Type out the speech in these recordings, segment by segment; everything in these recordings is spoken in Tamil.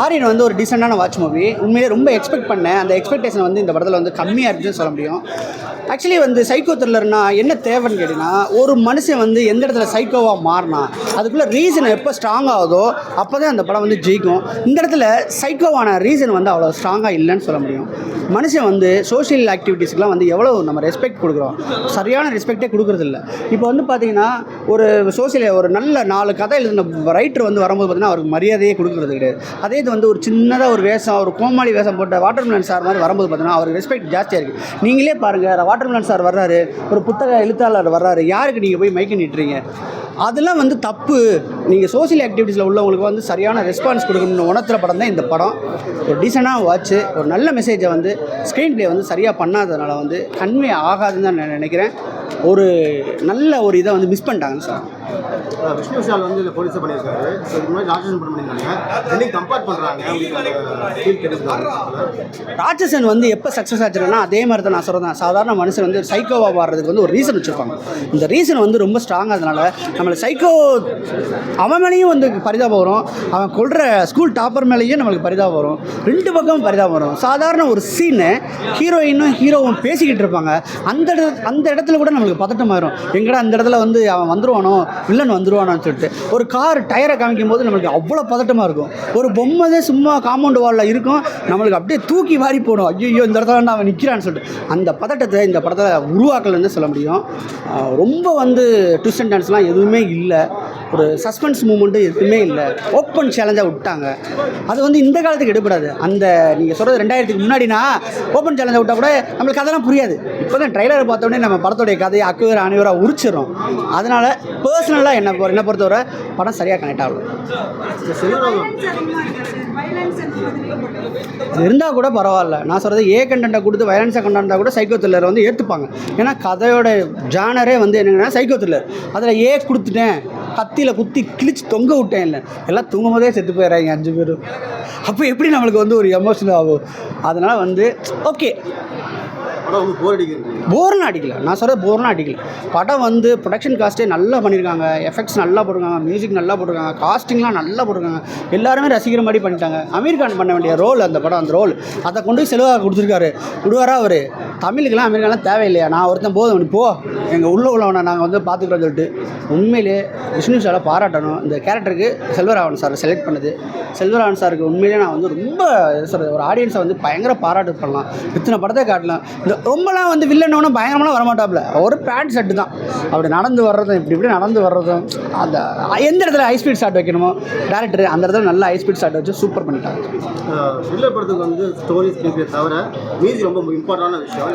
ஆரியன் வந்து ஒரு டீசெண்டான வாட்ச் மூவி உண்மையிலே ரொம்ப எக்ஸ்பெக்ட் பண்ணேன். அந்த எக்ஸ்பெக்டேஷன் வந்து இந்த படத்தில் வந்து கம்மியாக இருக்குன்னு சொல்ல முடியும். ஆக்சுவலி வந்து சைக்கோ த்ரில்லர்னா என்ன தேவைன்னு கேட்டிங்கன்னா ஒரு மனுஷன் வந்து எந்த இடத்துல சைக்கோவாக மாறினா அதுக்குள்ளே ரீசன் எப்போ ஸ்ட்ராங் ஆகுதோ அப்போ தான் அந்த படம் வந்து ஜெயிக்கும். இந்த இடத்துல சைக்கோவான ரீசன் வந்து அவ்வளோ ஸ்ட்ராங்காக இல்லைன்னு சொல்ல முடியும். மனுஷன் வந்து சோஷியல் ஆக்டிவிட்டீஸ்க்குலாம் வந்து எவ்வளோ நம்ம ரெஸ்பெக்ட் கொடுக்குறோம்? சரியான ரெஸ்பெக்டே கொடுக்குறதில்ல இப்போ வந்து பார்த்தீங்கன்னா ஒரு சோசியல் ஒரு நல்ல நாலு கதை எழுதின ரைட்டர் வந்து வரும்போது பார்த்தீங்கன்னா அவருக்கு மரியாதையே கொடுக்குறது கிடையாது. அதே இது வந்து ஒரு சின்னதாக ஒரு வேஷம் ஒரு கோமாளி வேஷம் போட்ட வாட்டர்மெலன் சார் மாதிரி வரும்போது பார்த்தீங்கன்னா அவருக்கு ரெஸ்பெக்ட் ஜாஸ்தியாக இருக்குது நீங்களே பாருங்கள் வாட்டர் மிலன் சார் வர்றாரு ஒரு புத்தக எழுத்தாளர் வர்றாரு யாருக்கு நீங்கள் போய் மைக்கு நிட்டுறீங்க? அதெல்லாம் வந்து தப்பு. நீங்கள் சோஷியல் ஆக்டிவிட்டீஸில் உள்ளவங்களுக்கு வந்து சரியான ரெஸ்பான்ஸ் கொடுக்கணும்னு உணர்த்துற படம் தான் இந்த படம். ஒரு டீசெண்டாக வாட்ச்சு ஒரு நல்ல மெசேஜை வந்து ஸ்க்ரீன் ப்ளே வந்து சரியாக பண்ணாததுனால வந்து கன்வே ஆகாதுன்னு தான் நான் நினைக்கிறேன். ஒரு நல்ல ஒரு இதை வந்து மிஸ் பண்ணிட்டாங்க சார் விஷ்ணு விஷால் வந்து இதில் போலீஸை பண்ணியிருக்காரு. ஸோ இதுக்கு முன்னாடி ராட்சசன் படம் பண்ணியிருக்காங்க ரெண்டையும் கம்பேர் பண்ணுறாங்க ராட்சசன் வந்து எப்போ சக்ஸஸ் ஆச்சுன்னா அதே மாதிரி தான் நான் சொல்கிறேன் சாதாரண மனுஷன் வந்து சைக்கோவாக வாடுறதுக்கு வந்து ஒரு ரீசன் வச்சுருப்பாங்க. இந்த ரீசன் வந்து ரொம்ப ஸ்ட்ராங்காக நம்மளை சைக்கோ அவன் மேலேயும் வந்து பரிதாபம் வரும். அவன் கொள்கிற ஸ்கூல் டாப்பர் மேலேயும் நம்மளுக்கு பரிதாபம் வரும். ரெண்டு பக்கமும் பரிதாபம் வரும். சாதாரண ஒரு சீனு ஹீரோயினும் ஹீரோவும் பேசிக்கிட்டு இருப்பாங்க. அந்த இட அந்த இடத்துல கூட நம்மளுக்கு பதட்டமாயிரும். எங்கடா அந்த இடத்துல வந்து அவன் வந்துருவானோ? வில்லன் வந்துடுவானான்னு சொல்லிட்டு. ஒரு கார் டயரை காமிக்கும் போது நம்மளுக்கு அவ்வளோ பதட்டமாக இருக்கும். ஒரு பொம்மை தான் சும்மா காம்பவுண்ட் வாலில் இருக்கும். நம்மளுக்கு அப்படியே தூக்கி வாரி போடும். ஐயோ இந்த இடத்துல நான் அவன் நிற்கிறான்னு சொல்லிட்டு. அந்த பதட்டத்தை இந்த படத்தை உருவாக்கலன்னு சொல்ல முடியும். ரொம்ப வந்து ட்விஸ்ட் அண்ட் டான்ஸ்லாம் எதுவுமே இல்லை. ஒரு சஸ்பென்ஸ் மூமெண்ட்டு எதுவுமே இல்லை. ஓப்பன் சேலஞ்சாக விட்டாங்க. அது வந்து இந்த காலத்துக்கு எடுப்படாது அந்த நீங்கள் சொல்கிறது ரெண்டாயிரத்துக்கு முன்னாடினா ஓப்பன் சேலஞ்சாக விட்டால் கூட நம்மளுக்கு அதெல்லாம் புரியாது. இப்போ தான் ட்ரைலரை பார்த்தோன்னே நம்ம படத்துடைய கதையை அக்குவர் அனைவராக உரிச்சிடும் அதனால் பர்சனலாக என்ன என்ன பொறுத்தவரை படம் சரியாக கனெக்ட் ஆகும் இருந்தால் கூட பரவாயில்ல. நான் சொல்கிறது ஏ கண்டென்ட்டை கொடுத்து வயலன்ஸாக கண்டென்ட்டாக கூட சைக்கோ த்ரில்லர் வந்து ஏற்றுப்பாங்க ஏன்னா கதையோட ஜானரே வந்து என்னென்னா சைக்கோ த்ரில்லர் அதில் ஏ கொடுத்துட்டேன். கத்தியில் குத்தி கிழிச்சு தொங்க விட்டேன் இல்லை. எல்லாம் தூங்கும் போதே செத்து போயிடுறாங்க அஞ்சு பேரும் அப்போ எப்படி நம்மளுக்கு வந்து ஒரு எமோஷனல் ஆகும்? அதனால் வந்து ஓகே போர் போர்லாம் அடிக்கல. நான் சொல்கிறது போர்லாம் அடிக்கல. படம் வந்து ப்ரொடக்ஷன் காஸ்ட்டே நல்லா பண்ணியிருக்காங்க எஃபெக்ட்ஸ் நல்லா போட்டிருக்காங்க. மியூசிக் நல்லா போட்டிருக்காங்க. காஸ்டிங்லாம் நல்லா போட்டிருக்காங்க. எல்லாருமே ரசிக்கிற மாதிரி பண்ணிட்டாங்க. அமீர் கான் பண்ண வேண்டிய ரோல் அந்த படம் அந்த ரோல் அதை கொண்டு போய் செலவாக கொடுத்துருக்காரு. விடுவாரா அவர்? தமிழுக்கெல்லாம் அமெரிக்காலாம் தேவையில்லையா? நான் ஒருத்தன் போதும் நீ போ. எங்கள் உள்ள உள்ளவனை நாங்கள் வந்து பார்த்துக்கிறோம் சொல்லிட்டு உண்மையிலே விஷ்ணு சாரை பாராட்டணும். இந்த கேரக்டருக்கு செல்வராவன் சார் செலக்ட் பண்ணது. செல்வராவன் சாருக்கு உண்மையிலே நான் வந்து ரொம்ப என்ன சொல்கிறது ஒரு ஆடியன்ஸை வந்து பயங்கர பாராட்டு பண்ணலாம். இத்தனை படத்தை காட்டலாம். இந்த ரொம்பலாம் வந்து வில்லனோன்னு பயங்கரமாலாம் வரமாட்டாப்ல ஒரு பேண்ட் ஷர்ட்டு தான். அப்படி நடந்து வர்றதும் இப்படி இப்படி நடந்து வர்றதும் அந்த எந்த இடத்துல ஹை ஸ்பீட் ஷாட் வைக்கணுமோ டேரக்டர் அந்த இடத்துல நல்ல ஹை ஸ்பீட் ஷாட் வச்சு சூப்பர் பண்ணிட்டாங்க. வில்ல படத்துக்கு வந்து ஸ்டோரி ஸ்கிரீன் தவிர மீதி ரொம்ப இம்பார்ட்டண்டான விஷயம்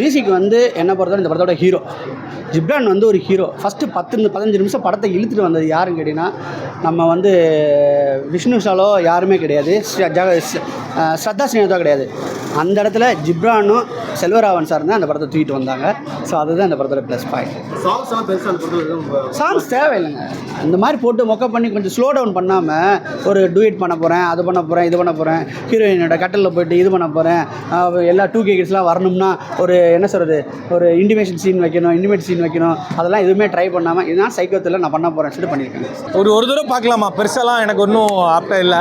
மியூசிக் வந்து என்ன பொறுத்தவரை இந்த படத்தோட ஹீரோ ஜிப்ரான் வந்து ஒரு ஹீரோ ஃபஸ்ட்டு பத்து பதினஞ்சு நிமிஷம் படத்தை இழுத்துட்டு வந்தது யாருன்னு கேட்டிங்கன்னா நம்ம வந்து விஷ்ணு ஷாலோ யாருமே கிடையாது. ஸ்ரத்தா ஸ்ரீநாதோ கிடையாது. அந்த இடத்துல ஜிப்ரானும் செல்வராவன் சார் தான் அந்த படத்தை தூக்கிட்டு வந்தாங்க. ஸோ அதுதான் இந்த படத்தோட ப்ளஸ் பாயிண்ட் சாங்ஸ் தேவையில்லைங்க. இந்த மாதிரி போட்டு மொக்க பண்ணி கொஞ்சம் ஸ்லோ டவுன் பண்ணாமல் ஒரு டூயட் பண்ண போகிறேன் அது பண்ண போகிறேன் இது பண்ண போகிறேன் ஹீரோயினோட கட்டலில் போயிட்டு இது பண்ண போகிறேன் எல்லா டூ கே கிட்ஸ்லாம் வரணும்னா ஒரு என்ன சொல்கிறது ஒரு இன்டிமேஷன் சீன் வைக்கணும் இன்டிமேட் சீன் வைக்கணும் அதெல்லாம் எதுவுமே ட்ரை பண்ணாமல் இதுதான் சைக்கோத்தில் நான் பண்ண போகிறேன்னு சொல்லிட்டு பண்ணியிருக்கேன் ஒரு ஒரு தடவை பார்க்கலாமா? பெருசாலாம் எனக்கு ஒன்றும் ஆப்டா இல்லை.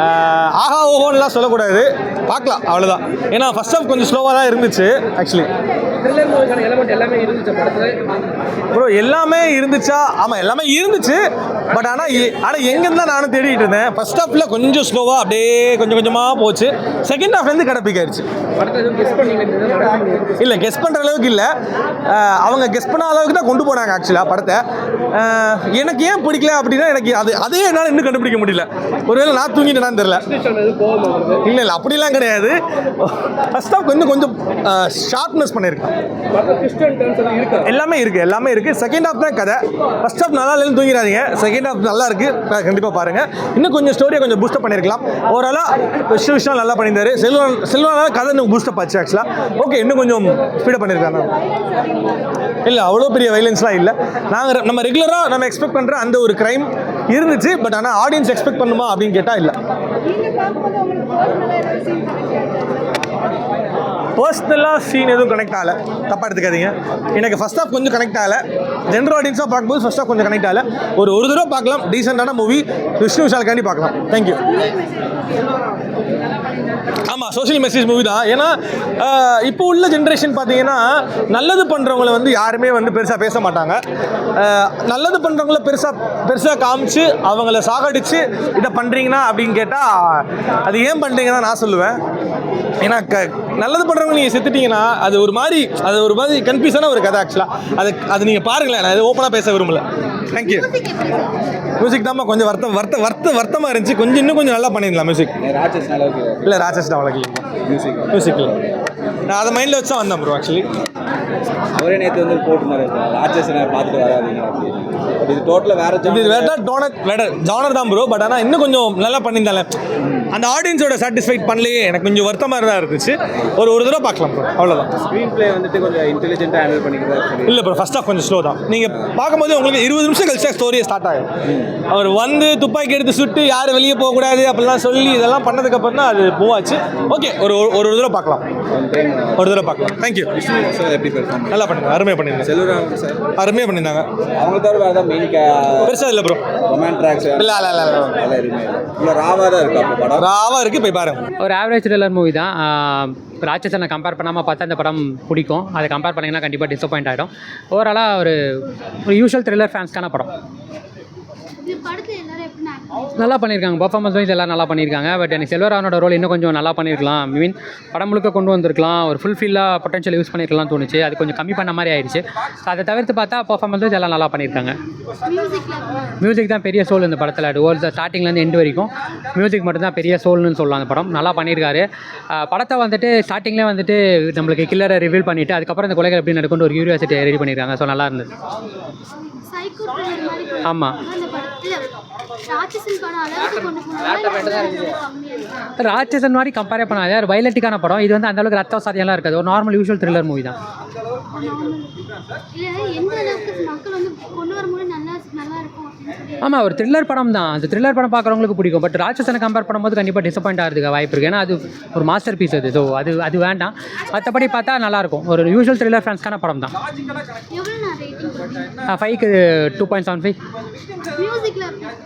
ஆஹ் ஓஹோன்லாம் சொல்லக்கூடாது. பார்க்கலாம் அவ்வளோதான் ஏன்னா ஃபர்ஸ்ட் ஆஃப் கொஞ்சம் ஸ்லோவாக தான் இருந்துச்சு. ஆக்சுவலி ப்ரோ எல்லாமே இருந்துச்சா? ஆமாம் எல்லாமே இருந்துச்சு. பட் ஆனால் ஆனால் எங்கேருந்து தான் நானும் தேடிட்டு இருந்தேன். ஃபர்ஸ்ட் ஹாஃபில் கொஞ்சம் ஸ்லோவாக அப்படியே கொஞ்சம் கொஞ்சமாக போச்சு. செகண்ட் ஹாஃப்லேருந்து கடப்பிக் ஆயிடுச்சு இல்லை கெஸ் பண்ணுற அளவுக்கு இல்லை. அவங்க கெஸ் பண்ண அளவுக்கு தான் கொண்டு போனாங்க ஆக்சுவலாக படத்தை. எனக்கு ஏன் பிடிக்கல அப்படின்னா எனக்கு அது அதே என்னால் இன்னும் கண்டுபிடிக்க முடியல. ஒருவேளை நான் தூங்கிட்டேனான்னு தெரில இல்லை இல்லை அப்படிலாம் கிடையாது. ஃபர்ஸ்ட் ஆஃப் இன்னும் கொஞ்சம் ஷார்ப்னஸ் பண்ணியிருக்கேன். எல்லாமே இருக்குது எல்லாமே இருக்குது செகண்ட் ஹாஃப் தான் கதை. ஃபர்ஸ்ட் ஹாஃப் நல்லா இல்லைன்னு தூங்கிடாதீங்க. செகண்ட் ஹாஃப் நல்லா இருக்குது கண்டிப்பாக பாருங்கள் இன்னும் கொஞ்சம் ஸ்டோரியை கொஞ்சம் பூஸ்டப் பண்ணியிருக்கலாம். ஓவராலாக விஷயம் விஷயம் நல்லா பண்ணியிருந்தாரு. செல்வன் செல்வனால கதை இன்னும் பூஸ்டப் ஆச்சு ஆக்சுவலாக ஓகே இன்னும் கொஞ்சம் ஸ்பீடப் பண்ணியிருக்காங்க இல்லை அவ்வளோ பெரிய வைலன்ஸ்லாம் இல்லை. நாங்கள் நம்ம ரெகுலராக நம்ம எக்ஸ்பெக்ட் பண்ணுற அந்த ஒரு க்ரைம் இருந்துச்சு. பட் ஆனால் ஆடியன்ஸ் எக்ஸ்பெக்ட் பண்ணுமா அப்படின்னு கேட்டால் இல்லை. பர்சனலாக சீன் எதுவும் கனெக்ட் ஆகலை. தப்பாக எடுத்துக்காதீங்க. எனக்கு ஃபஸ்ட் ஆஃப் கொஞ்சம் கனெக்ட் ஆகலை. ஜென்ரல் ஆடியன்ஸாக பார்க்கும்போது ஃபஸ்ட் ஆஃப் கொஞ்சம் கனெக்ட் ஆகலை. ஒரு ஒரு தடவை பார்க்கலாம். டீசெண்டான மூவி விஷ்ணு விஷாலுக்காண்டி பார்க்கலாம். தேங்க்யூ ஆமாம் சோஷியல் மெசேஜ் மூவி தான். ஏன்னா இப்போ உள்ள ஜென்ரேஷன் பார்த்தீங்கன்னா நல்லது பண்ணுறவங்கள வந்து யாருமே வந்து பெருசாக பேச மாட்டாங்க. நல்லது பண்ணுறவங்கள பெருசாக பெருசாக காமிச்சு அவங்கள சாகடிச்சு இதை பண்ணுறீங்கன்னா அப்படின்னு கேட்டால் அது ஏன் பண்ணுறீங்க தான் நான் சொல்லுவேன். ஏன்னா க நல்லது பண்ணுறவங்க நீங்கள் செத்துட்டீங்கன்னா அது ஒரு மாதிரி அது ஒரு மாதிரி கன்ஃபியூஸான ஒரு கதை ஆக்சுவலாக அது அது நீங்கள் பாருங்களேன் நான் இது ஓப்பனாக பேச விரும்பல. தேங்க்யூ மியூசிக் தான்மா கொஞ்சம் வருத்தம் வருத்த வருத்த வருத்தமாக இருந்துச்சு. கொஞ்சம் இன்னும் கொஞ்சம் நல்லா பண்ணிடலாம் மியூசிக் இல்லை ராட்சஸ் தான் அவ்வளோ மியூசிக் மியூசிக்கில் நான் அதை மைண்டில் வச்சு தான் வந்தேன் ப்ரோ ஆக்சுவலி அவரே நேற்று வந்து போட்டுருந்தாரு. ராட்சஸ் பார்த்துட்டு வராதீங்க இது டோட்டலாக வேற இது. வேற டோனர் வேற ஜானர் தான் ப்ரோ பட் ஆனால் இன்னும் கொஞ்சம் நல்லா பண்ணியிருந்தால. அந்த ஆடியன்ஸோட சாட்டிஸ்ஃபைட் பண்ணலையே. எனக்கு கொஞ்சம் வருத்தமாக தான் இருந்துச்சு. ஒரு ஒரு தடவை பார்க்கலாம் ப்ரோ அவ்வளோதான் ஸ்க்ரீன் பிளே வந்துட்டு கொஞ்சம் இன்டெலிஜென்ட்டாக ஹேண்டில் பண்ணிக்கிறதா சொல்லி இல்லை ப்ரோ ஃபர்ஸ்ட் ஆஃப் கொஞ்சம் ஸ்லோ தான். நீங்கள் பார்க்கும்போது உங்களுக்கு இருபது நிமிஷம் கழிச்சா ஸ்டோரியே ஸ்டார்ட் ஆகும். அவர் வந்து துப்பாக்கி எடுத்து சுட்டு யாரும் வெளியே போகக்கூடாது அப்படிலாம் சொல்லி இதெல்லாம் பண்ணதுக்கப்புறம் தான் அது போவாச்சு. ஓகே ஒரு ஒரு ஒரு தடவை பார்க்கலாம். ஒரு தடவை பார்க்கலாம். தேங்க்யூ சார் எப்படி நல்லா பண்ணுங்க அருமையாக பண்ணியிருந்தேன் செல்வராம் சார் அருமையாக பண்ணியிருந்தாங்க அவங்க தவிர வேறு ஏதாவது மெயின் பெருசாக இல்லை ப்ரோ ரொமான் ட்ராக்ஸ் இல்லை இல்லை இல்லை ராவாக தான் இருக்கு அப்போ படம்? ராவாக இருக்குது போய் பாருங்க. ஒரு ஆவரேஜ் த்ரில்லர் மூவி தான். ராட்சசனை கம்பேர் பண்ணாமல் பார்த்தா இந்த படம் பிடிக்கும். அதை கம்பேர் பண்ணிங்கன்னா கண்டிப்பாக டிசப்பாயிண்ட் ஆகிடும் ஓவராலாக ஒரு ஒரு யூஷுவல் த்ரில்லர் ஃபேன்ஸ்க்கான படம். நல்லா பண்ணியிருக்காங்க பர்ஃபார்மன்ஸ் வைஸ் எல்லாம் நல்லா பண்ணியிருக்காங்க பட் எனக்கு செல்வராவனோட ரோல் இன்னும் கொஞ்சம் நல்லா பண்ணியிருக்கலாம் மீன் படம் முழுக்க கொண்டு வந்திருக்கலாம். ஒரு ஃபுல்ஃபில்லாக பொட்டன்ஷியல் யூஸ் பண்ணிருக்கலாம் தோணுச்சு. அது கொஞ்சம் கம்மி பண்ண மாதிரி ஆயிடுச்சு. So அதை தவிர்த்து பார்த்தா பர்ஃபார்மன்ஸ் வைஸ் எல்லாம் நல்லா பண்ணியிருக்காங்க மியூசிக் தான் பெரிய சோல் இந்த படத்தில். டுவர்ஸ் ஸ்டார்டிங்லேருந்து எண்டு வரைக்கும். மியூசிக் மட்டும்தான் பெரிய சோல்னு சொல்லலாம் அந்த படம். நல்லா பண்ணியிருக்காரு படத்தை வந்துட்டு ஸ்டார்டிங்லேயே வந்துட்டு நம்மளுக்கு கில்லரை ரிவீல் பண்ணிவிட்டு அதுக்கப்புறம் இந்த கொலைகள் எப்படி நடக்கும்னு ஒரு யூரியாசிட்டி ரெடி பண்ணியிருக்காங்க ஸோ நல்லா இருந்தது. சைக்கோ த்ரில்லர் மாதிரி ஆமா. அந்த படத்துல ராட்சசன் படம் அளவுக்கு கொண்டு போனாங்க கம்மியா இருக்கு ராட்சசன் மாதிரி கம்பேர் பண்ணாது. ஒரு வைலட்டிக்கான படம். இது வந்து அந்த அளவுக்கு ரத்த சாதியெல்லாம் இருக்காது. ஒரு நார்மல் யூஷுவல் த்ரில்லர் மூவி தான். இல்ல எந்த அளவுக்கு மக்கள் வந்து கொண்டு வரும்போது நல்லா நல்லா இருக்கும் அப்படின்னு சொல்லி ஆமாம் ஒரு த்ரில்லர் படம் தான் அந்த த்ரில்லர் படம் பார்க்குறவங்களுக்கு பிடிக்கும். பட் ராட்சசனை கம்பேர் பண்ணும்போது கண்டிப்பாக டிசப்பாயிண்ட் ஆகிறதுக்கு வாய்ப்பு இருக்குது ஏன்னா அது ஒரு மாஸ்டர் பீஸ் அது. ஸோ அது அது வேண்டாம். மற்றபடி பார்த்தா நல்லாயிருக்கும் ஒரு யூஷுவல் த்ரில்லர் ஃபேன்ஸ்க்கான படம் தான் ஃபைவ்க்கு two point seven five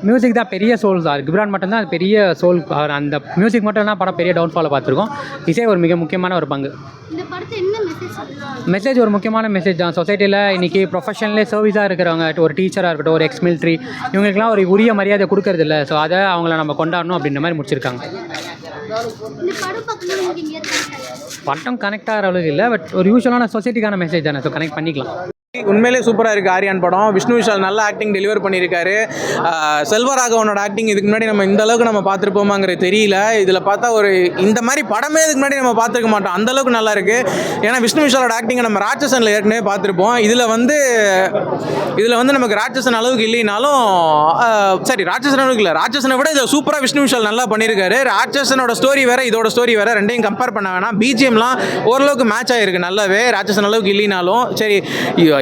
music தான் பெரிய சோல் தான். கிப்ரான் மட்டும்தான் அது பெரிய சோல் அந்த மியூசிக் மட்டும் தான் படம் பெரிய டவுன்ஃபாலை பார்த்துருக்கோம். இசை ஒரு மிக முக்கியமான ஒரு பங்கு. மெசேஜ் ஒரு முக்கியமான மெசேஜ் தான். சொசைட்டியில் இன்றைக்கி ப்ரொஃபஷனலே சர்வீஸாக இருக்கிறவங்க ஒரு டீச்சராக இருக்கட்டும் ஒரு எக்ஸ் மிலிட்ரி இவங்களுக்குலாம் ஒரு உரிய மரியாதை கொடுக்கறதில்ல. ஸோ அதை அவங்கள நம்ம கொண்டாடணும் அப்படின்ற மாதிரி முடிச்சிருக்காங்க? பட்டம் கனெக்ட் ஆகிற அளவுக்கு இல்லை பட் ஒரு யூஸ்வலான சொசைட்டிக்கான மெசேஜ் தானே. ஸோ கனெக்ட் பண்ணிக்கலாம். உண்மையிலே சூப்பராக இருக்குது ஆரியான் படம். விஷ்ணு விஷால் நல்ல ஆக்டிங் டெலிவர் பண்ணியிருக்காரு. செல்வராகவனோட ஆக்டிங் இதுக்கு முன்னாடி நம்ம இந்த அளவுக்கு நம்ம பார்த்துருப்போமாங்கிறது தெரியல. இதில் பார்த்தா ஒரு இந்த மாதிரி படமே இதுக்கு முன்னாடி நம்ம பார்த்துருக்க மாட்டோம். அந்த அளவுக்கு நல்லா இருக்குது ஏன்னா விஷ்ணு விஷாலோட ஆக்டிங்கை நம்ம ராட்சசனில் ஏற்கனவே பார்த்துருப்போம். இதில் வந்து இதில் வந்து நமக்கு ராட்சசன் அளவுக்கு இல்லைனாலும் சரி ராட்சசன் அளவுக்கு இல்லை. ராட்சசனை விட இதை சூப்பராக விஷ்ணு விஷால் நல்லா பண்ணியிருக்காரு. ராட்சசனோட ஸ்டோரி வேற இதோட ஸ்டோரி வேற ரெண்டையும் கம்பேர் பண்ண வேணாம். பிஜிஎம்லாம் ஓரளவுக்கு மேட்ச் ஆகிருக்கு நல்லாவே. ராட்சசன் அளவுக்கு இல்லைனாலும் சரி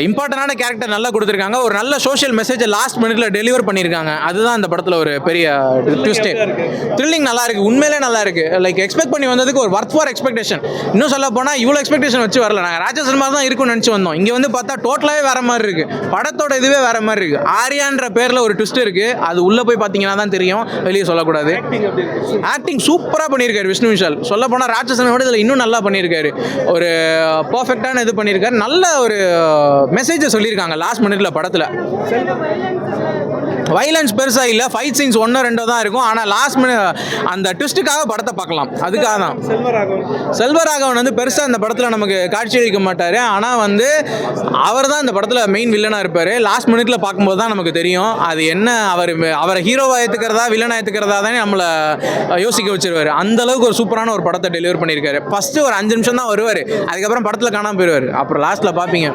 இம்பார்ட்டண்டான கேரக்டர் நல்லா கொடுத்துருக்காங்க. ஒரு நல்ல சோஷியல் மெசேஜை லாஸ்ட் மினிட்ல டெலிவர் பண்ணியிருக்காங்க. அதுதான் அந்த படத்தில் ஒரு பெரிய ட்விஸ்டே த்ரில்லிங் நல்லா இருக்கு. உண்மையிலே நல்லா இருக்கு. லைக் எக்ஸ்பெக்ட் பண்ணி வந்ததுக்கு ஒரு ஒர்த் ஃபார் எக்ஸ்பெக்டேஷன் இன்னும் சொல்ல போனால் இவ்வளோ எக்ஸ்பெக்டேஷன் வச்சு வரல. நாங்கள் ராட்சசன் மாதிரி தான் இருக்கும்னு நினச்சி வந்தோம். இங்கே வந்து பார்த்தா டோட்டலாகவே வேற மாதிரி இருக்கு. படத்தோட இதுவே வேற மாதிரி இருக்கு. ஆரியான்ற பேரில் ஒரு ட்விஸ்ட் இருக்கு. அது உள்ளே போய் பார்த்தீங்கன்னா தான் தெரியும். வெளியே சொல்லக்கூடாது. ஆக்டிங் சூப்பராக பண்ணியிருக்காரு விஷ்ணு விஷால். சொல்ல போனால் ராட்சசனை விட இதில் இன்னும் நல்லா பண்ணியிருக்காரு. ஒரு பர்ஃபெக்டான இது பண்ணியிருக்காரு. நல்ல ஒரு மெசேஜை சொல்லியிருக்காங்க லாஸ்ட் மினிட்ல படத்தில். வைலன்ஸ் பெருசாக இல்லை. ஃபைட் சீன்ஸ் ஒன்று ரெண்டோ தான் இருக்கும். ஆனால் லாஸ்ட் மினிட் அந்த ட்விஸ்ட்டுக்காக படத்தை பார்க்கலாம். அதுக்காக தான். செல்வராகவன் வந்து பெருசாக அந்த படத்தில் நமக்கு காட்சி அளிக்க மாட்டார். ஆனால் வந்து அவர் தான் இந்த படத்தில் மெயின் வில்லனாக இருப்பார். லாஸ்ட் மினிட்ல பார்க்கும்போது தான் நமக்கு தெரியும். அது என்ன அவர் அவரை ஹீரோவாக ஏற்றுக்கிறதா வில்லனாக ஏற்றுக்கிறதா தானே நம்மளை யோசிக்க வச்சிருவார். அந்த அளவுக்கு ஒரு சூப்பரான ஒரு படத்தை டெலிவர் பண்ணியிருக்காரு. ஃபஸ்ட்டு ஒரு அஞ்சு நிமிஷம் தான் வருவார். அதுக்கப்புறம் படத்தில் காணாமல் போயிடுவார் அப்புறம் லாஸ்ட்டில் பார்ப்பீங்க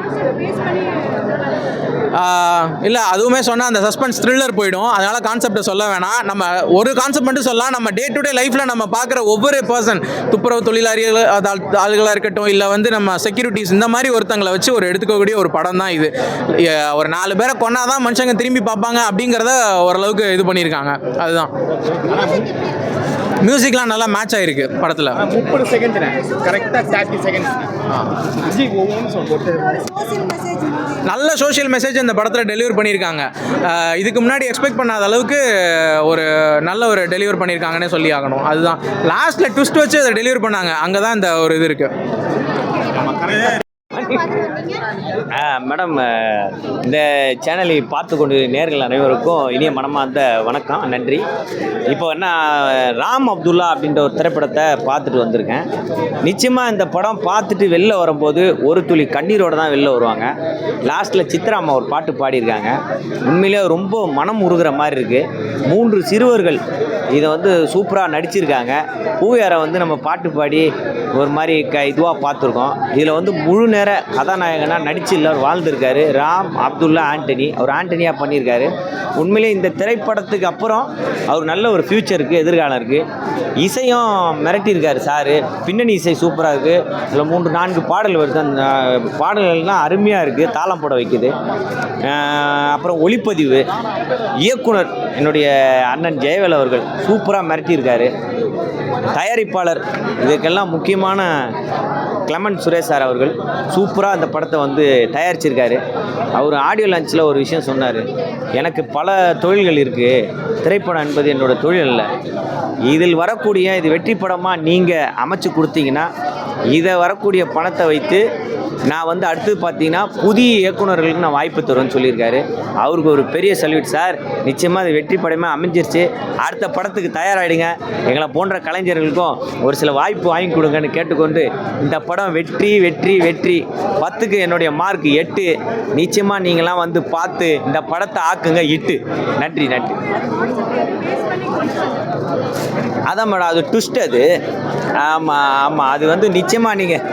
இல்லை அதுவுமே சொன்னால் அந்த சஸ்பென்ஸ் த்ரில்லர் போயிடும். அதனால் கான்செப்டை சொல்ல வேணாம். நம்ம ஒரு கான்செப்ட் மட்டும் சொல்லலாம் நம்ம டே டு டே லைஃப்பில் நம்ம பார்க்குற ஒவ்வொரு பர்சன் துப்புரவு தொழிலாளிகள் ஆளுகளாக இருக்கட்டும் இல்லை வந்து நம்ம செக்யூரிட்டிஸ் இந்த மாதிரி ஒருத்தங்களை வச்சு ஒரு எடுத்துக்கக்கூடிய ஒரு படம் தான் இது. ஒரு நாலு பேரை கொண்டாதான் மனுஷங்க திரும்பி பார்ப்பாங்க அப்படிங்கிறத ஓரளவுக்கு இது பண்ணியிருக்காங்க. அதுதான். மியூசிக்லாம் நல்லா மேட்ச் ஆகிருக்கு படத்தில். முப்பது செகண்ட் கரெக்டாக தேர்ட்டி சொல்லிட்டு நல்ல சோஷியல் மெசேஜ் இந்த படத்தில் டெலிவர் பண்ணியிருக்காங்க. இதுக்கு முன்னாடி எக்ஸ்பெக்ட் பண்ணாத அளவுக்கு ஒரு நல்ல ஒரு டெலிவர் பண்ணியிருக்காங்கன்னே சொல்லி ஆகணும். அதுதான். லாஸ்ட்டில் ட்விஸ்ட் வச்சு அதை டெலிவர் பண்ணாங்க. அங்கே தான் இந்த ஒரு இது இருக்குது மேடம் இந்த சேனலை பார்த்து கொண்டு நேர்கள் அனைவருக்கும் இனிய மனமார்ந்த வணக்கம் நன்றி. இப்போ என்ன ராம் அப்துல்லா அப்படின்ற ஒரு திரைப்படத்தை பார்த்துட்டு வந்திருக்கேன். நிச்சயமாக இந்த படம் பார்த்துட்டு வெளில வரும்போது ஒரு துளி கண்ணீரோடு தான் வெளில வருவாங்க. லாஸ்ட்டில் சித்ரா அம்மா ஒரு பாட்டு பாடியிருக்காங்க. உண்மையிலே ரொம்ப மனம் உருகிற மாதிரி இருக்குது மூன்று சிறுவர்கள் இதை வந்து சூப்பராக நடிச்சிருக்காங்க. பூவியாரை வந்து நம்ம பாட்டு பாடி ஒரு மாதிரி க இதுவாக பார்த்துருக்கோம். இதில் வந்து முழு நேர கதாநாயகனாக நடிச்சு அவர் வாழ்ந்திருக்காரு. ராம் அப்துல்லா ஆண்டனி. அவர் ஆண்டனியாக பண்ணியிருக்காரு. உண்மையிலே இந்த திரைப்படத்துக்கு அப்புறம் அவர் நல்ல ஒரு ஃப்யூச்சருக்கு எதிர்காலம் இருக்குது இசையும் மிரட்டியிருக்காரு சாரு. பின்னணி இசை சூப்பராக இருக்குது அதில் மூன்று நான்கு பாடல் வருது. அந்த பாடல்கள்லாம் அருமையாக இருக்குது தாளம் போட வைக்குது. அப்புறம் ஒளிப்பதிவு. இயக்குனர் என்னுடைய அண்ணன் ஜெயவேல் அவர்கள். சூப்பராக மிரட்டியிருக்காரு. தயாரிப்பாளர் இதுக்கெல்லாம் முக்கியமான கிளமன் சுரேஷ் சார் அவர்கள் சூப்பராக அந்த படத்தை வந்து தயாரிச்சிருக்காரு. அவர் ஆடியோ லான்ச்சில் ஒரு விஷயம் சொன்னார். எனக்கு பல தொழில்கள் இருக்குது திரைப்படம் என்பது என்னோட தொழில் இல்லை இதில் வரக்கூடிய இது வெற்றி படமாக நீங்கள் அமைச்சு கொடுத்தீங்கன்னா இதை வரக்கூடிய பணத்தை வைத்து நான் வந்து அடுத்து பார்த்தீங்கன்னா புதிய இயக்குனர்களுக்கு நான் வாய்ப்பு தருவேன்னு சொல்லியிருக்காரு. அவருக்கு ஒரு பெரிய சல்யூட் சார் நிச்சயமாக அது வெற்றி படமே அமைஞ்சிருச்சு. அடுத்த படத்துக்கு தயாராகிடுங்க எங்களை போன்ற கலைஞர்களுக்கும் ஒரு சில வாய்ப்பு வாங்கி கொடுங்கன்னு கேட்டுக்கொண்டு இந்த படம் வெற்றி வெற்றி வெற்றி. பத்துக்கு என்னுடைய மார்க் எட்டு. நிச்சயமாக நீங்களாம் வந்து பார்த்து இந்த படத்தை ஆக்குங்க இட்டு. நன்றி நன்றி. அதான் மேடம் அது ட்விஸ்ட் அது. ஆமாம் ஆமாம் அது வந்து நிச்சயமாக நீங்கள்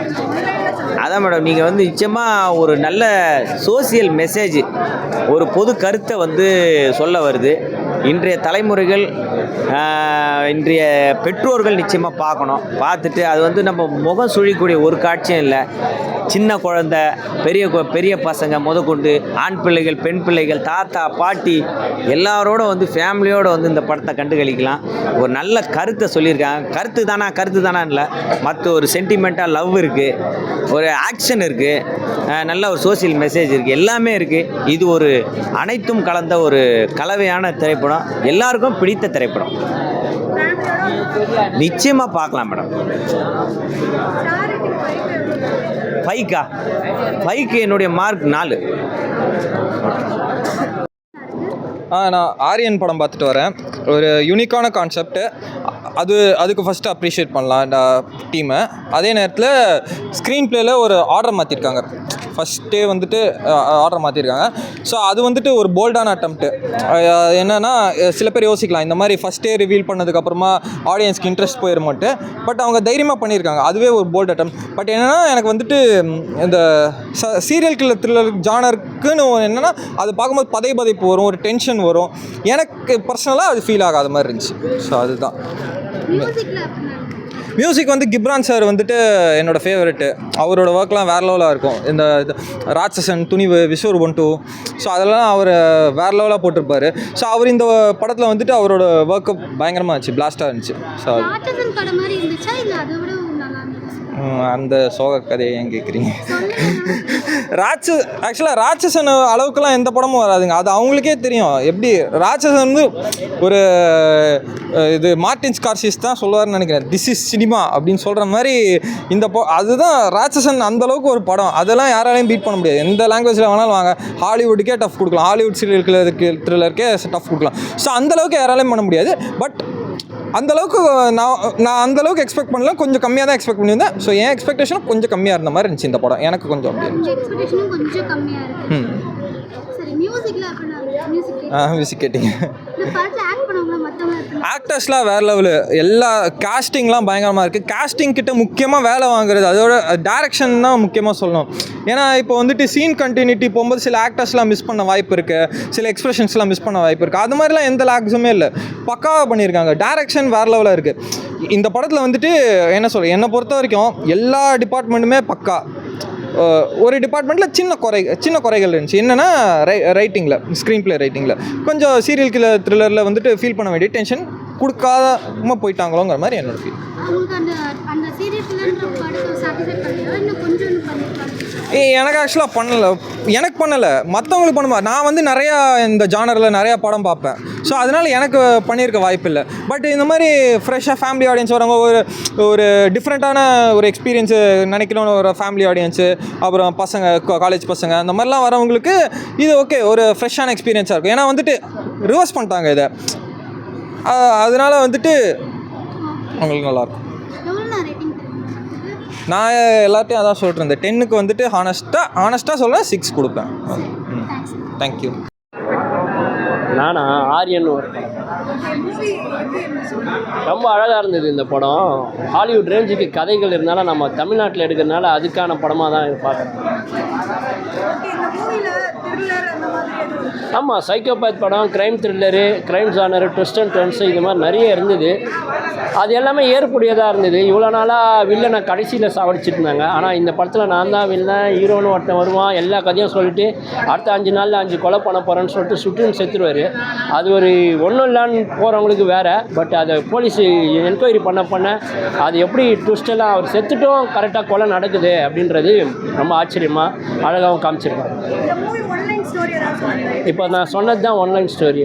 அதான் மேடம் நீங்கள் வந்து நிச்சயமாக ஒரு நல்ல சோசியல் மெசேஜ் ஒரு பொது கருத்தை வந்து சொல்ல வருது. இன்றைய தலைமுறைகள் இன்றைய பெற்றோர்கள் நிச்சயமாக பார்க்கணும். பார்த்துட்டு அது வந்து நம்ம முகம் சுழிக்கூடிய ஒரு காட்சியும் இல்லை. சின்ன குழந்த பெரிய பெரிய பசங்க முதற்கொண்டு ஆண் பிள்ளைகள் பெண் பிள்ளைகள் தாத்தா பாட்டி எல்லாரோட வந்து ஃபேமிலியோடு வந்து இந்த படத்தை கண்டுகளிக்கலாம். ஒரு நல்ல கருத்தை சொல்லியிருக்காங்க. கருத்து தானா கருத்து தானா இல்லை. மற்ற ஒரு சென்டிமெண்ட்டாக லவ் இருக்குது ஒரு ஆக்ஷன் இருக்குது நல்ல ஒரு சோஷியல் மெசேஜ் இருக்குது எல்லாமே இருக்குது இது ஒரு அனைத்தும் கலந்த ஒரு கலவையான திரைப்படம். எல்லாருக்கும் பிடித்த திரைப்படம். நிச்சயமாக பார்க்கலாம் மேடம். ஃபைக்கா ஃபைக்கு என்னுடைய மார்க் நாலு. ஆ நான் ஆரியன் படம் பார்த்துட்டு வரேன். ஒரு யூனிக்கான கான்செப்ட்டு அது அதுக்கு ஃபஸ்ட்டு அப்ரிஷியேட் பண்ணலாம் டீமை அதே நேரத்தில் ஸ்க்ரீன் பிளேயில் ஒரு ஆர்டர் மாற்றிருக்காங்க ஃபஸ்ட்டே வந்துட்டு ஆர்டர் மாற்றிருக்காங்க ஸோ அது வந்துட்டு ஒரு போல்டான அட்டம்ப்ட்டு என்னென்னா சில பேர் யோசிக்கலாம். இந்த மாதிரி ஃபஸ்ட்டே ரிவீல் பண்ணதுக்கப்புறமா ஆடியன்ஸ்க்கு இன்ட்ரெஸ்ட் போயிருமோட்டு பட் அவங்க தைரியமாக பண்ணியிருக்காங்க அதுவே ஒரு போல்ட் அட்டம் பட் என்னென்னா எனக்கு வந்துட்டு இந்த இந்த சீரியல் கில்லர் த்ரில்லர் ஜானருக்குன்னு என்னென்னா அது பார்க்கும்போது பதை பதைப்பு வரும். ஒரு டென்ஷன் வரும். எனக்கு பர்சனலாக அது ஃபீல் ஆகாத மாதிரி இருந்துச்சு. ஸோ அதுதான். மியூசிக் வந்து கிப்ரான் சார் வந்துட்டு என்னோட ஃபேவரெட்டு அவரோட ஒர்க்லாம் வேறு லெவலாக இருக்கும். இந்த இது ராட்சசன் துணிவு விஸ்வரூபன் டூ ஸோ அதெல்லாம் அவர் வேறு லெவலாக போட்டிருப்பார். ஸோ அவர் இந்த படத்தில் வந்துட்டு அவரோட ஒர்க்கு பயங்கரமாக இருந்துச்சு பிளாஸ்டாக இருந்துச்சு. ஸோ அந்த சோக கதையை ஏன் கேட்குறீங்க ராட்ச ஆக்சுவலாக ராட்சசன் அளவுக்குலாம் எந்த படமும் வராதுங்க. அது அவங்களுக்கே தெரியும். எப்படி ராட்சசன் வந்து ஒரு இது மார்டின் ஸ்கார்சிஸ் தான் சொல்லுவார்னு நினைக்கிறேன். திஸ் இஸ் சினிமா அப்படின்னு சொல்கிற மாதிரி இந்த போ அதுதான் ராட்சசன் அந்த அளவுக்கு ஒரு படம். அதெல்லாம் யாராலையும் பீட் பண்ண முடியாது. எந்த லாங்குவேஜில் வேணாலும் வாங்க. ஹாலிவுட்டுக்கே டஃப் கொடுக்கலாம். ஹாலிவுட் சீரியலுக்கு த்ரில்லருக்கே டஃப் கொடுக்கலாம். ஸோ அந்த அளவுக்கு யாராலையும் பண்ண முடியாது. பட் அந்த அளவுக்கு நான் நான் அந்த அளவுக்கு எக்ஸ்பெக்ட் பண்ணல. கொஞ்சம் கம்மியாக தான் எக்ஸ்பெக்ட் பண்ணியிருந்தேன். ஸோ என் எக்ஸ்பெக்டேஷன் கொஞ்சம் கம்மியாக இருந்த மாதிரி இருந்துச்சு இந்த படம். எனக்கு கொஞ்சம் அப்படி எக்ஸ்பெக்டேஷனும் இருக்கு. ம். மியூசிக் கேட்டிங்க இந்த படத்துல ஆக்ட் பண்ணவங்க மத்தவங்க எப்படி ஆக்டர்ஸ்லாம் வேறு லெவலு எல்லா காஸ்டிங்லாம் பயங்கரமாக இருக்குது காஸ்டிங் கிட்ட முக்கியமாக வேலை வாங்குறது அதோட டேரக்ஷன் தான் முக்கியமாக சொல்லணும். ஏன்னா இப்போ வந்துட்டு சீன் கண்டினியூட்டி போகும்போது சில ஆக்டர்ஸ்லாம் மிஸ் பண்ண வாய்ப்பு இருக்குது சில எக்ஸ்பிரஷன்ஸ்லாம் மிஸ் பண்ண வாய்ப்பு இருக்குது அது மாதிரிலாம் எந்த லாக்ஸுமே இல்லை. பக்காவாக பண்ணியிருக்காங்க. டேரக்ஷன் வேறு லெவலில் இருக்குது இந்த படத்தில் வந்துட்டு என்ன சொல்ல என்னை பொறுத்த வரைக்கும் எல்லா டிபார்ட்மெண்ட்டுமே பக்கா. ஒரு டிபார்ட்மெண்ட்டில் சின்ன குறை சின்ன குறைகள் இருந்துச்சு. என்னென்னா ரை ரைட்டிங்கில் ஸ்க்ரீன் ப்ளே ரைட்டிங்கில் கொஞ்சம் சீரியல் கில்லர் த்ரில்லரில் வந்துட்டு ஃபீல் பண்ண வேண்டிய டென்ஷன் கொடுக்காம போயிட்டாங்களோங்கிற மாதிரி என்னோட ஃபீல் ஏ எனக்கு ஆக்சுவலாக பண்ணலை. எனக்கு பண்ணலை. மற்றவங்களுக்கு பண்ணுவா நான் வந்து நிறையா இந்த ஜானரில் நிறையா படம் பார்ப்பேன். ஸோ அதனால் எனக்கு பண்ணியிருக்க வாய்ப்பு இல்லை பட் இந்த மாதிரி ஃப்ரெஷ்ஷாக ஃபேமிலி ஆடியன்ஸ் வரவங்க ஒரு ஒரு டிஃப்ரெண்ட்டான ஒரு எக்ஸ்பீரியன்ஸு நினைக்கணும்னு ஒரு ஃபேமிலி ஆடியன்ஸு அப்புறம் பசங்க காலேஜ் பசங்க அந்த மாதிரிலாம் வரவங்களுக்கு இது ஓகே ஒரு ஃப்ரெஷ்ஷான எக்ஸ்பீரியன்ஸாக இருக்கும். ஏன்னா வந்துட்டு ரிவர்ஸ் பண்ணிட்டாங்க இதை. அதனால வந்துட்டு அவங்களுக்கு நல்லாயிருக்கும். நான் எல்லாத்தையும் அதான் சொல்லிட்டு இருந்தேன் டென்னுக்கு வந்துட்டு ஹானஸ்ட்டாக ஹானஸ்ட்டாக சொல்ல சிக்ஸ் கொடுப்பேன். தேங்க்யூ நானா? ஆரியன் ஒரு படம். ரொம்ப அழகாக இருந்தது இந்த படம். ஹாலிவுட் ரேஞ்சுக்கு கதைகள் இருந்தாலும் நம்ம தமிழ்நாட்டில் எடுக்கிறதுனால அதுக்கான படமாக தான் பார்க்குறேன். ஆமாம் சைக்கோபேத் படம் crime thriller crime genre twist and turns இது மாதிரி நிறைய இருந்தது. அது எல்லாமே ஏற்புடையதாக இருந்தது. இவ்வளோ நாளாக வில்லனை கடைசியில் சாவடிச்சிட்டு இருந்தாங்க. ஆனால் இந்த படத்தில் நான் தான் வில்லன் ஹீரோன்னு ஒருத்தன் வருவான் எல்லா கதையும் சொல்லிட்டு அடுத்த அஞ்சு நாளில் அஞ்சு கொலை பண்ண போகிறேன்னு சொல்லிட்டு சுட்டுன்னு செத்துருவார். அது ஒரு ஒன்றும் இல்லான்னு போகிறவங்களுக்கு வேறு. பட் அதை போலீஸ் என்கொயரி பண்ண பண்ண அது எப்படி ட்விஸ்டெல்லாம் அவர் செத்துட்டும் கரெக்டாக கொலை நடக்குது அப்படின்றது ரொம்ப ஆச்சரியமாக அழகாகவும் காமிச்சிருக்காங்க இப்போ நான் சொன்னது தான் ஒன்லைன் ஸ்டோரி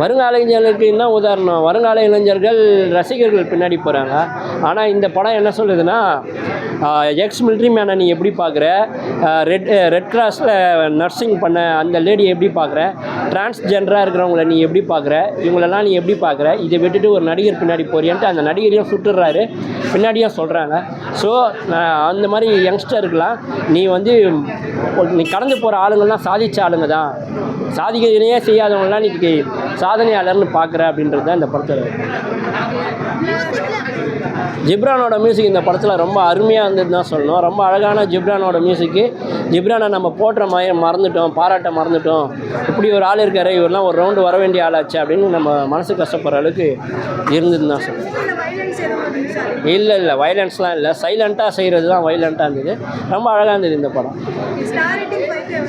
வருங்கால இளைஞர்களுக்கு என்ன உதாரணம்? வருங்கால இளைஞர்கள் ரசிகர்கள் பின்னாடி போகிறாங்க ஆனால் இந்த படம் என்ன சொல்லுதுன்னா எக்ஸ் மிலிட்ரி மேனை நீ எப்படி பார்க்குற? ரெட் ரெட் கிராஸில் நர்சிங் பண்ண அந்த லேடி எப்படி பார்க்குற? டிரான்ஸ்ஜெண்டராக இருக்கிறவங்கள நீ எப்படி பார்க்குற? இவங்களெல்லாம் நீ எப்படி பார்க்குற? இதை விட்டுட்டு ஒரு நடிகர் பின்னாடி போறியான்ட்டு அந்த நடிகரையும் சுட்டுடுறாரு பின்னாடியும் சொல்கிறாங்க ஸோ அந்த மாதிரி யங்ஸ்டருக்கெலாம் நீ வந்து நீ கடந்து போகிற ஆளுங்கள்லாம் சாதித்த ஆளுங்க தான். சாதிக்கிறதுனே செய்யாதவங்களாம் நீ சாதனையாளர்னு பார்க்குற அப்படின்றது தான் இந்த படத்தில் ஜிப்ரானோட மியூசிக் இந்த படத்தில் ரொம்ப அருமையாக இருந்தது தான் சொல்லணும். ரொம்ப அழகான ஜிப்ரானோட மியூசிக்கு ஜிப்ரானை நம்ம போட்டுற மாதிரி மறந்துட்டோம் பாராட்ட மறந்துட்டோம். இப்படி ஒரு ஆள் இருக்காரு இவரெலாம் ஒரு ரவுண்டு வர வேண்டிய ஆளாச்சு அப்படின்னு நம்ம மனசு கஷ்டப்படுற அளவுக்கு இருந்ததுன்னு தான் சொல்லணும். இல்லை இல்லை வைலன்ஸ்லாம் இல்லை. சைலண்ட்டாக செய்கிறது தான் வைலண்ட்டாக இருந்தது. ரொம்ப அழகாக இருந்தது இந்த படம்.